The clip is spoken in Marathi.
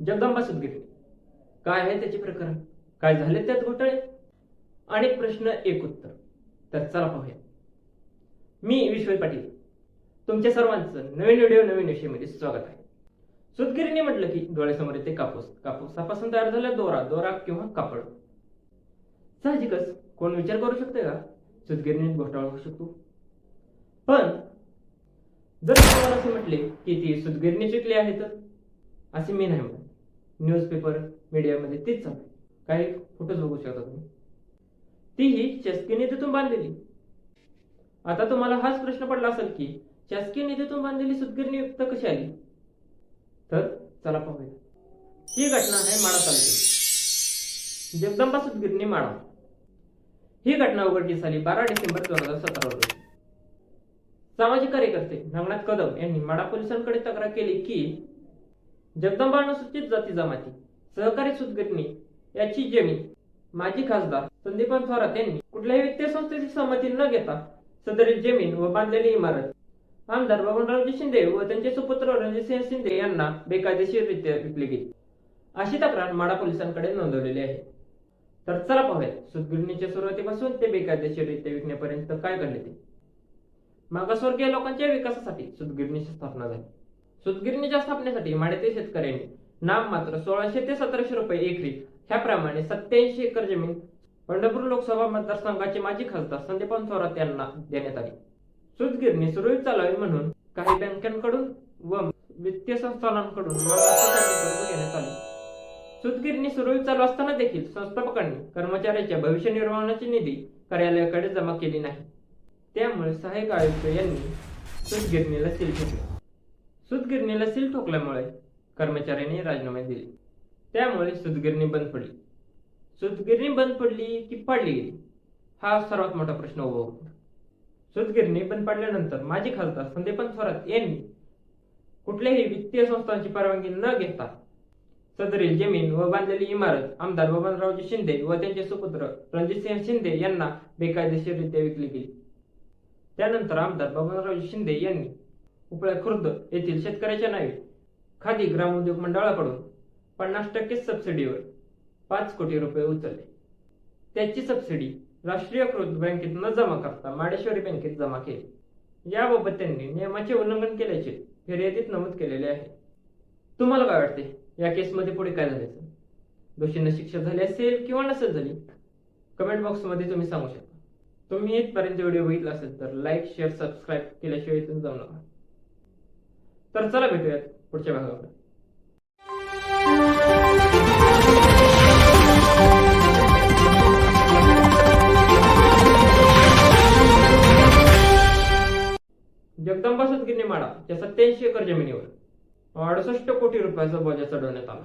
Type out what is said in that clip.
जगदंबा सुदगिरी काय आहे त्याचे प्रकरण? काय झाले त्यात घोटाळे? अनेक प्रश्न एक उत्तर. तर चला पाहूया मी विश्वय पाटील. तुमच्या सर्वांचं नवीन व्हिडिओ नवीन विषयामध्ये स्वागत आहे. सुदगिरीने म्हटलं की डोळ्यासमोर येते कापूस. कापूसापासून तयार झाला दोरा दोरा किंवा कापड. साहजिकच कोण विचार करू शकते का? सुदगिरीने घोटाळा होऊ शकतो. पण जर तुम्हाला असे म्हटले की ती सुदगिरणी चुकली आहे तर? असे मी नाही म्हणत. न्यूजपेपर मीडियामध्ये तेच चालू काही फोटोज बघू शकता तुम्ही. तीही शासकीय निधीतून बांधलेली. आता तुम्हाला हाच प्रश्न पडला असेल की शासकीय निधीतून बांधलेली सुदगिरणी युक्त कशी आली? तर चला पाहूया. ही घटना आहे माडा तालुक्यात. जगदंबा सुदगिरणी माडा. ही घटना उघडकीस आली बारा डिसेंबर दोन हजार सतरा रोजी. सामाजिक कार्यकर्ते रंगनाथ कदम यांनी माडा पोलिसांकडे तक्रार केली की जगदंबा अनुसूचित जाती जमाती सहकारी सुदगिरणी याची जमीन माजी खासदार संदीपन थोरात यांनी कुठल्याही वित्तीय संस्थेची संमती न घेता सदरील जमीन व बांधलेली इमारत. आमदार बबनरावजी शिंदे व त्यांचे सुपुत्र रणजितसिंह शिंदे यांना बेकायदेशीररित्या विकली गेली. अशी तक्रार माडा पोलिसांकडे नोंदवलेली आहे. तर चला पाहूया सुदगिरणीच्या सुरुवातीपासून ते बेकायदेशीररित्या विकण्यापर्यंत काय घडले ते. मागासवर्गीय लोकांच्या विकासासाठी सुदगिरणीची स्थापना झाली. सुतगिरणीच्या स्थापनेसाठी माड्यातील शेतकऱ्यांनी नाम मात्र सोळाशे ते सतराशे रुपये एकरी ह्याप्रमाणे सत्याऐंशी एकर जमीन पंढरपूर लोकसभा मतदारसंघाचे माजी खासदार संदीपान थोरात यांना देण्यात आली. सुतगिरणी सुरळीत चालावी म्हणून काही बँकांकडून व वित्तीय संस्थानांकडून घेण्यात आले. सुतगिरणी सुरळीत चालू असताना देखील संस्थापकांनी कर्मचाऱ्याच्या भविष्य निर्वाहाची निधी कार्यालयाकडे जमा केली नाही. त्यामुळे सहाय्यक आयुक्त यांनी सुतगिरणीला सील ठोकले सुदगिरणीला सील ठोकल्यामुळे कर्मचाऱ्यांनी राजीनामे दिले. त्यामुळे सुतगिरणी बंद पडली. सुतगिरणी बंद पडली की पाडली गेली? हा सर्वात मोठा प्रश्न उभा होतो. सुदगिरणी बंद पडल्यानंतर माजी खासदार संदीपन थोरात यांनी कुठल्याही वित्तीय संस्थांची परवानगी न घेता सदरील जमीन व बांधलेली इमारत आमदार बबनरावजी शिंदे व त्यांचे सुपुत्र रणजितसिंह शिंदे यांना बेकायदेशीररित्या विकली गेली. त्यानंतर आमदार बबनरावजी शिंदे यांनी उपळा खुर्द येथील शेतकऱ्याच्या नावे. खादी ग्रामोद्योग मंडळाकडून पन्नास टक्के सबसिडीवर पाच कोटी रुपये उचलले. त्याची सबसिडी राष्ट्रीयकृत बँकेत न जमा करता माडेश्वरी बँकेत जमा केली. याबाबत त्यांनी नियमाचे उल्लंघन केल्याचे फिर्यादीत नमूद केलेले आहे. तुम्हाला काय वाटते? या केसमध्ये पुढे काय झाल्याचं? दोषींना शिक्षा झाली असेल किंवा नसेल झाली? कमेंट बॉक्समध्ये तुम्ही सांगू शकता. तुम्ही इथपर्यंत व्हिडिओ बघितला असेल तर लाईक शेअर सबस्क्राईब केल्याशिवाय इथून जाऊ नका. तर चला भेटूयात पुढच्या भागामध्ये जगदंबा सदगिरने माडा या सत्याऐंशी एकर जमिनीवर अडुसष्ट कोटी रुपयाचा बजा चढवण्यात आला.